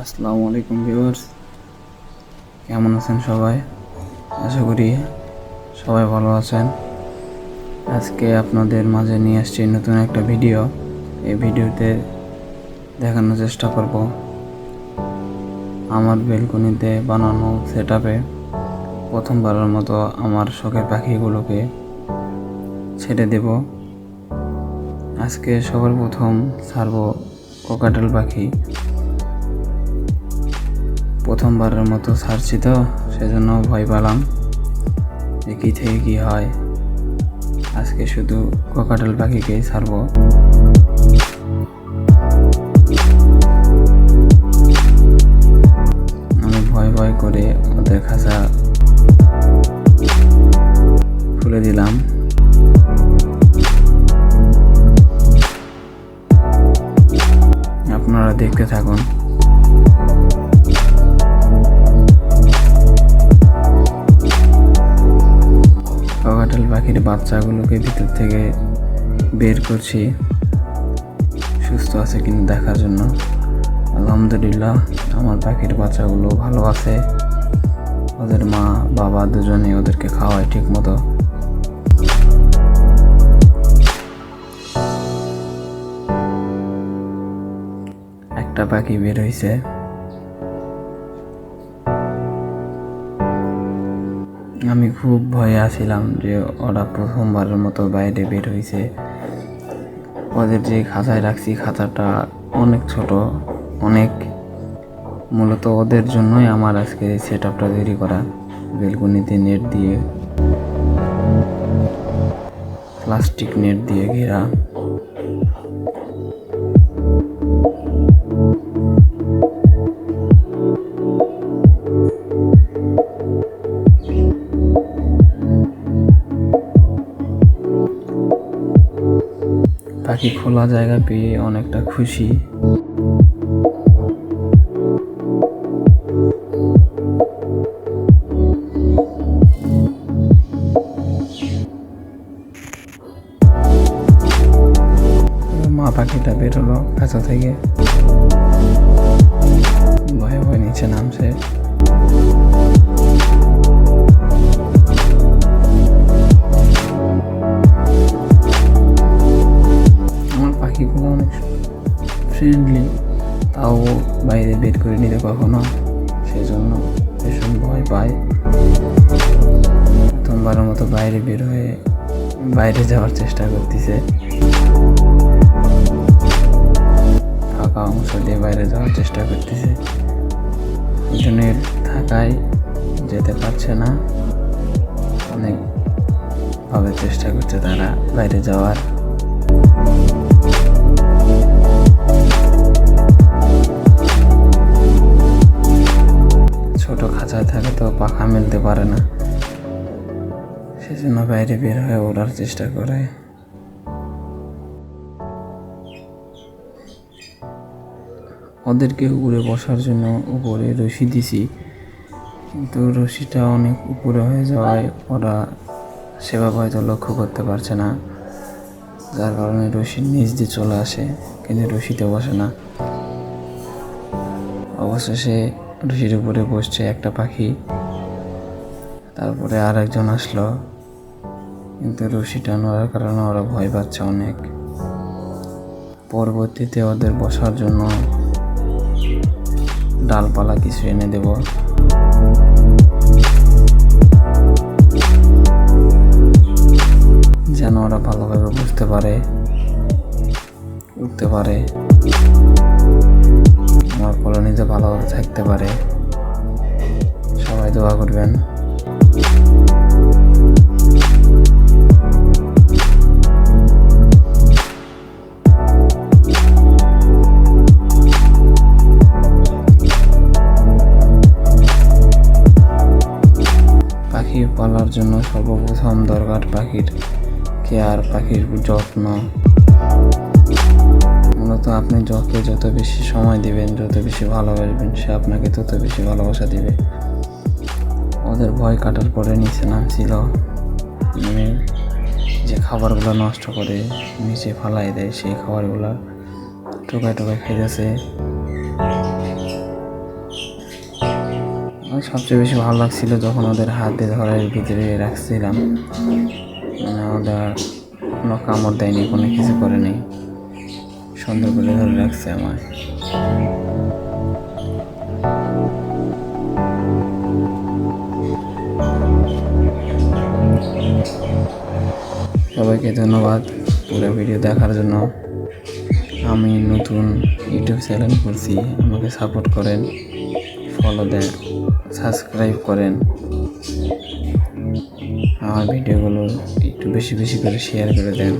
আসসালামু আলাইকুম ভিউয়ার্স। কেমন আছেন সবাই? আশা করি সবাই ভালো আছেন। আজকে আপনাদের মাঝে নিয়ে আসছি নতুন একটা ভিডিও। এই ভিডিওতে দেখানোর চেষ্টা করব। আমার বেলকনিতে বানানো সেট আপে প্রথমবারের মতো আমার শখের পাখিগুলোকে ছেড়ে দেব। আজকে সবার প্রথম ছাড়বো কোকাটেল পাখি। প্রথমবারের মতো ছাড়ছি তো, সেজন্য ভয় পেলাম। যে কী থেকে কী হয়। আজকে শুধু কোকাটেল পাখিকেই ছাড়বো। আমি ভয় ভয় করে ওদের খাঁচা খুলে দিলাম। আপনারা দেখতে থাকুন। কাকাটাল পাখির বাচ্চাগুলোকে ভিতর থেকে বের করছি। সুস্থ আছে কিনা দেখার জন্য। আলহামদুলিল্লাহ, আমার পাখির বাচ্চাগুলো ভালো আছে। ওদের মা, বাবা দুজনে ওদেরকে খাওয়ায় ঠিক মতো একটা পাখি বের হয়েছে আমি খুব ভয়ে আছিলাম যে ওরা প্রথমবারের মতো বাইরে বের হয়েছে ওদের যে খাঁচায় রাখছি, খাঁচাটা অনেক ছোট, অনেক মূলত ওদের জন্যই আমার আজকে সেট আপটা তৈরি করা, বেলকুনিতে নেট দিয়ে প্লাস্টিক নেট দিয়ে ঘেরা। পাখি খোলা জায়গা পেয়ে অনেকটা খুশি। মা পাখিটা বেরোলো খাঁচা থেকে। ভয়ে ভয়ে নিচে নামছে। ফ্রেন্ডলি তাও বাইরে বের করে নিতে কখনো সেই জন্য ভীষণ ভয় পায়। প্রথমবারের মতো বাইরে বের হয়ে বাইরে যাওয়ার চেষ্টা করতেছে। ফাঁকা অংশ দিয়ে বাইরে যাওয়ার চেষ্টা করতেছে। দুজনের থাকায় যেতে পারছে না। অনেকভাবে চেষ্টা করছে তারা বাইরে যাওয়ার। সেজন্য বাইরে বের হয়ে ওড়ার চেষ্টা করে। ওদেরকে উপরে বসার জন্য উপরে রশি দিছি, কিন্তু রশিটা অনেক উপরে হয়ে যাওয়ায় ওরা সেভাবে হয়তো লক্ষ্য করতে পারছে না, যার কারণে রশির নিচ দিয়ে চলে আসে, কিন্তু রশিতে বসে না। অবশেষে রশির উপরে বসছে একটা পাখি, তারপরে আর একজন আসলো। কিন্তু রশিটা নড়ার কারণে ওরা ভয় পাচ্ছে অনেক। পরবর্তীতে ওদের বসার জন্য ডালপালা কিছু এনে দেব। যেন ওরা ভালোভাবে বুঝতে পারে, উঠতে পারে, আমার কলোনিতে ভালোভাবে থাকতে পারে। সবাই দোয়া করবেন। পালার জন্য সর্বপ্রথম দরকার পাখির কেয়ার, পাখির যত্ন। মূলত আপনি যকে যত বেশি সময় দিবেন, যত বেশি ভালোবাসবেন, সে আপনাকে তত বেশি ভালোবাসা দিবে। ওদের ভয় কাটার পরে নিচে নামছিল। যে খাবারগুলো নষ্ট করে নিচে ফালাই দেয়, সেই খাবারগুলো টোকায় টোকায় খেতেছে সবচেয়ে বেশি ভালো লাগছিল যখন ওদের হাতে ধরার ভিতরে রাখছিলাম। মানে ওরা কোনো কামড় দেয়নি, কোনো কিছু করেনি। সুন্দর করে ধরে রাখছে আমার সবাইকে ধন্যবাদ পুরো ভিডিও দেখার জন্য। আমি নতুন ইউটিউব চ্যানেল করছি আমাকে সাপোর্ট করেন। ফলো দেন সাবস্ক্রাইব করেন। আমার ভিডিওগুলো একটু বেশি বেশি করে শেয়ার করে দেন,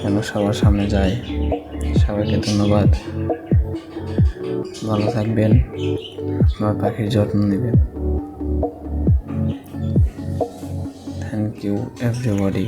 যেন সবার সামনে যায়। সবাইকে ধন্যবাদ। ভালো থাকবেন, আমার পাখির যত্ন নেবেন। Thank you everybody